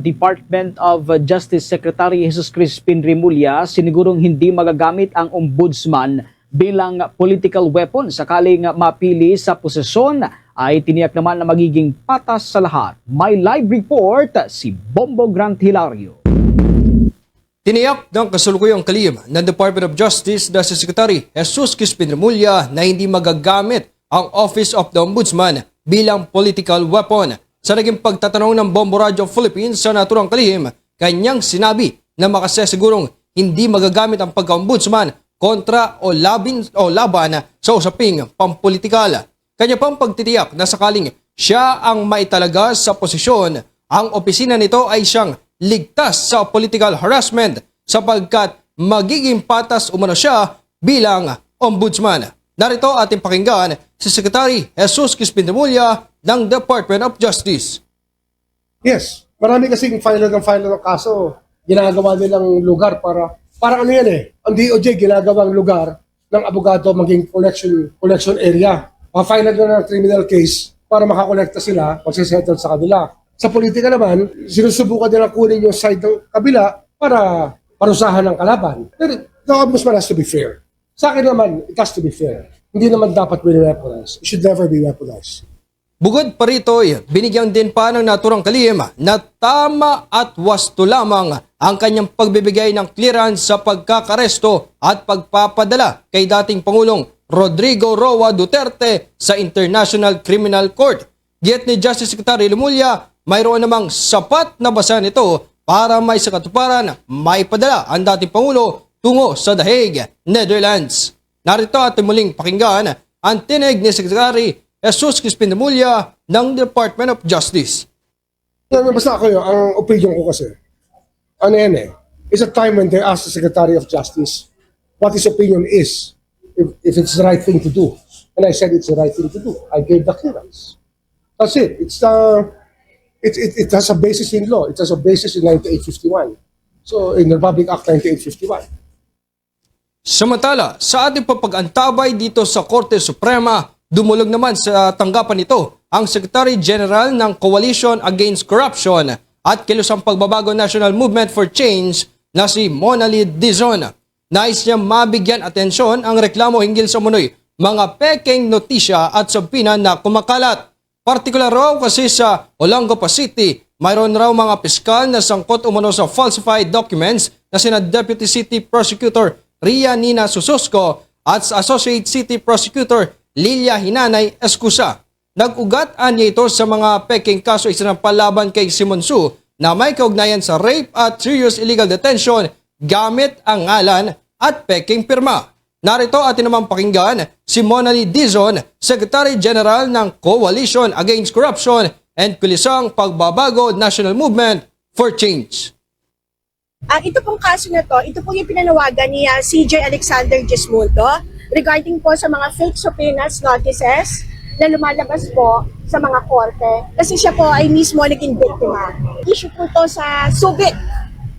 Department of Justice Secretary Jesus Crispin Remulla sinigurong hindi magagamit ang ombudsman bilang political weapon sakaling mapili sa posisyon ay tiniyak naman na magiging patas sa lahat. May live report si Bombo Grant Hilario. Tiniyak ng kasulukuyang kalim ng Department of Justice na si Secretary Jesus Crispin Remulla na hindi magagamit ang Office of the Ombudsman bilang political weapon. Sa naging pagtatanong ng Bombo Radio Philippines sa naturang kalihim, kanyang sinabi na makasesigurong hindi magagamit ang pagka-ombudsman kontra o, labin, o laban sa usaping pampolitikal. Kanya pang pagtitiyak na sakaling siya ang maitalaga sa posisyon, ang opisina nito ay siyang ligtas sa political harassment sapagkat magiging patas umano siya bilang ombudsman. Narito ating pakinggan si Secretary Jesus Crispin ng Department of Justice. Yes. Marami kasing filer ng filer ng kaso, ginagawa nilang lugar para, para ano yan eh, ang DOJ ginagawang lugar ng abogado maging collection collection area. Pa-file na ng criminal case para makakolekta sila, magsisettle sa kanila. Sa politika naman, sinusubukan nila kunin yung side ng kabila para parusahan ng kalaban. Pero the ombudsman has to be fair. Sa akin naman, it has to be fair. Hindi naman dapat weaponized. It should never be weaponized. Bukod pa rito, binigyan din pa ng naturang kalihim na tama at wasto lamang ang kanyang pagbibigay ng clearance sa pagkakaresto at pagpapadala kay dating Pangulong Rodrigo Roa Duterte sa International Criminal Court. Git ni Justice Secretary Lumulia, mayroon namang sapat na basa nito para may sakatuparan may padala ang dating Pangulo tungo sa The Hague, Netherlands. Narito at muling pakinggan ang tinig ni Secretary Jesus Crispin Demulla ng Department of Justice. Basta ako yun, ang opinion ko kasi, ano yan eh, it's a time when they ask the Secretary of Justice what his opinion is, if, if it's the right thing to do. And I said it's the right thing to do. I gave the clearance. That's it. It's uh, it, it, it has a basis in law. It has a basis in 9851. So, in the Republic Act 1951. Samantala, sa ating papag-antabay dito sa Korte Suprema, dumulog naman sa tanggapan nito ang Secretary General ng Coalition Against Corruption at Kilusang Pagbabago National Movement for Change na si Monali Dizon. Nais niya mabigyan atensyon ang reklamo hinggil sa munoy mga peking notisya at sabina na kumakalat. Partikular raw kasi sa Olongapo City, mayroon raw mga piskal na sangkot umano sa falsified documents na sina Deputy City Prosecutor Ria Nina Susosco at Associate City Prosecutor Lilia Hinanay Escusa. Nag-ugat niya ito sa mga peking kaso isinampalaban kay Simon Su na may kaugnayan sa rape at serious illegal detention gamit ang ngalan at peking pirma. Narito atin naman pakinggan si Monali Dizon, Secretary General ng Coalition Against Corruption and Kulisang Pagbabago National Movement for Change. Ah, ito pong kaso na to, ito po yung pinanawagan ni ah, CJ Alexander Gismundo regarding po sa mga fake subpoenas notices na lumalabas po sa mga korte kasi siya po ay mismo naging biktima. Issue po to sa Subic.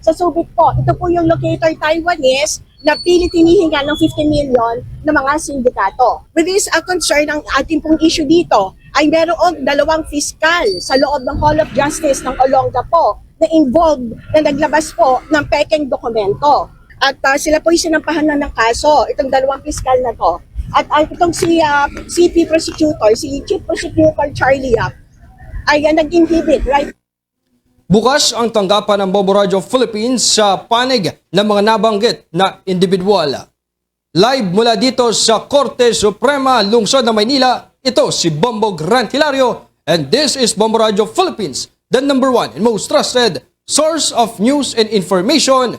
Sa Subic po, ito po yung locator Taiwanese na pilit hinihinga ng 50 million ng mga sindikato. With this uh, concern, ang ating pong issue dito ay merong dalawang fiskal sa loob ng Hall of Justice ng Olongapo na involved na naglabas po ng pekeng dokumento. At uh, sila po yung sinampahan na ng kaso, itong dalawang fiskal na to. At uh, itong si uh, CP Prosecutor, si Chief Prosecutor Charlie Yap, ay uh, nag-inhibit, right? Bukas ang tanggapan ng Bobo Radio Philippines sa panig ng mga nabanggit na individual. Live mula dito sa Korte Suprema, Lungsod ng Maynila, ito si Bombo Grant Hilario and this is Bombo Radio Philippines, the number one and most trusted source of news and information,